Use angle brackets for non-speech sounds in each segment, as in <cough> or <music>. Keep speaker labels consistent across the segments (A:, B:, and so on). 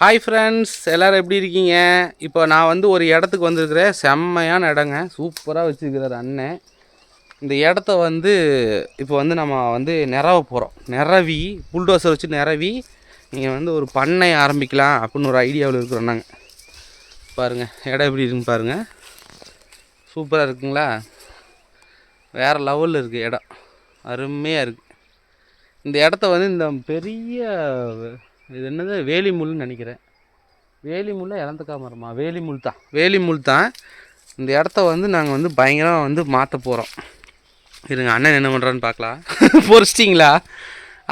A: Hi friends எல்லோரும் எப்படி இருக்கீங்க? இப்போ நான் வந்து ஒரு இடத்துக்கு வந்திருக்கிறேன். செம்மையான இடங்க. சூப்பராக வச்சுருக்கிறார் அண்ணன் இந்த இடத்த வந்து இப்போ வந்து நம்ம வந்து நிறவ போகிறோம் நிறவி புல்டோசர் வச்சு நிறவி நீங்கள் வந்து ஒரு பண்ணை ஆரம்பிக்கலாம் அப்படின்னு ஒரு ஐடியாவில் இருக்கிறோம் நாங்கள் பாருங்கள் இடம் எப்படி இருக்குன்னு பாருங்கள் சூப்பராக இருக்குங்களா? வேறு லெவலில் இருக்குது இடம். அருமையாக இருக்குது இந்த இடத்த வந்து இந்த பெரிய இது என்னது? வேலி முள்னு நினைக்கிறேன். வேலி முள்ள இளந்தக்கா மரமா? வேலி முள் தான். வேலி முள் தான். இந்த இடத்த வந்து நாங்கள் வந்து பயங்கரமாக வந்து மாற்ற போகிறோம் இருங்க அண்ணன் என்ன பண்ணுறான்னு பார்க்கலாம். <laughs> பொறிச்சிட்டிங்களா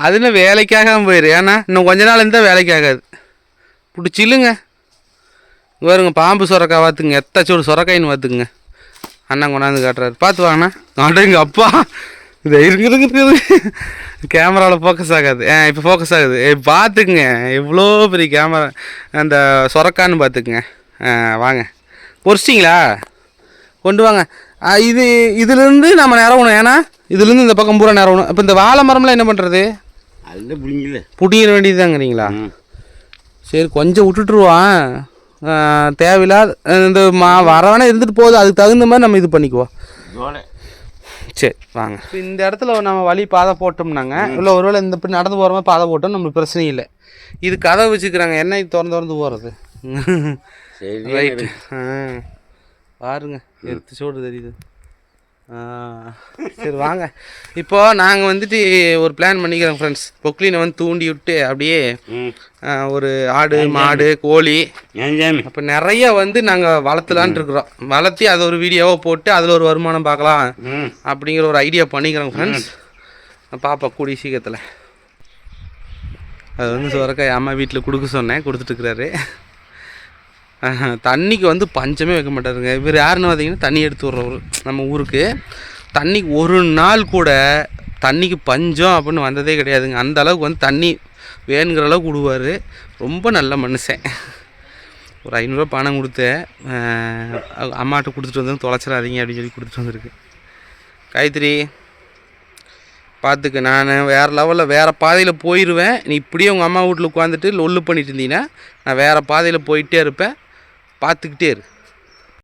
A: அதுன்னு வேலைக்காக போயிரு. ஏன்னா இன்னும் கொஞ்ச நாள் இருந்தால் வேலைக்காகாது. பிடிச்சில்லுங்க. வருங்க பாம்பு சுரக்காய் பார்த்துங்க ஒரு சுரக்காயின்னு பார்த்துக்குங்க அண்ணன் கொண்டாந்து காட்டுறாரு. பார்த்து வாங்கண்ணா அடங்க அப்பா இது கேமராவில் ஃபோக்கஸ் ஆகாது. ஆ இப்போ ஃபோக்கஸ் ஆகுது. பார்த்துக்குங்க எவ்வளோ பெரிய கேமரா அந்த சொரக்கான்னு பார்த்துக்குங்க வாங்க. பொறிச்சிட்டிங்களா கொண்டு வாங்க. இது இதுலேருந்து நம்ம நிறவணும். ஏன்னா இதுலேருந்து இந்த பக்கம் பூரா நிறவணும். இப்போ இந்த வாழை மரம்லாம் என்ன பண்ணுறது
B: அதுல புடிங்கல
A: புடிங்கிற வேண்டியதுதாங்கிறீங்களா? சரி கொஞ்சம் விட்டுட்டுருவான் தேவையில்லாத இந்த மா வரவனே இருந்துட்டு போகுது. அதுக்கு தகுந்த மாதிரி நம்ம இது பண்ணிக்குவோம். சரி வாங்க. இப்போ இந்த இடத்துல நம்ம வழி பாதை போட்டோம்னாங்க இல்லை ஒருவேளை இந்த இப்படி நடந்து போகிற மாதிரி பாதை போட்டோம் நம்மளுக்கு பிரச்சனை இல்லை. இது கதை வச்சுக்கிறாங்க என்ன இது திறந்து திறந்து போகிறது
B: சரி
A: ரைட் ஆ. பாருங்க எடுத்து சோடு தெரியுது. சரி வாங்க. இப்போ நாங்கள் வந்துட்டு ஒரு பிளான் பண்ணிக்கிறோம் ஃப்ரெண்ட்ஸ் பொக்லினை வந்து தூண்டி விட்டு அப்படியே ஒரு ஆடு மாடு கோழி. அப்போ நிறைய வந்து நாங்கள் வளர்த்தலான் இருக்கிறோம். வளர்த்தி அதை ஒரு வீடியோவை போட்டு அதில் ஒரு வருமானம் பார்க்கலாம் அப்படிங்கிற ஒரு ஐடியா பண்ணிக்கிறோம் ஃப்ரெண்ட்ஸ் பாப்பா கூடிய சீக்கிரத்தில். அது வந்து சுரக்காய் அம்மா வீட்டில் கொடுக்க சொன்னேன் கொடுத்துட்டுருக்குறாரு தண்ணிக்கு வந்து பஞ்சமே வைக்க மாட்டாருங்க. இவர் யாருன்னு பார்த்தீங்கன்னா தண்ணி எடுத்து விட்றவர். நம்ம ஊருக்கு தண்ணிக்கு ஒரு நாள் கூட தண்ணிக்கு பஞ்சம் அப்படின்னு வந்ததே கிடையாதுங்க. அந்த அளவுக்கு வந்து தண்ணி வேணுங்கிற அளவுக்கு விடுவார். ரொம்ப நல்ல மனுஷன். ஒரு ஐநூறுரூவா பணம் கொடுத்தேன் அம்மாட்ட கொடுத்துட்டு வந்து தொலைச்சிடாதீங்க அப்படின்னு சொல்லி கொடுத்துட்டு வந்திருக்கு. காயத்ரி பார்த்துக்க. நான் வேறு லெவலில் வேறு பாதையில் போயிடுவேன் நீ இப்படியே உங்கள் அம்மா வீட்டில் உட்காந்துட்டு லொல்லு பண்ணிட்டு இருந்தீங்கன்னா நான் வேறு பாதையில் போயிட்டே இருப்பேன். பார்த்துக்கிட்டே இரு.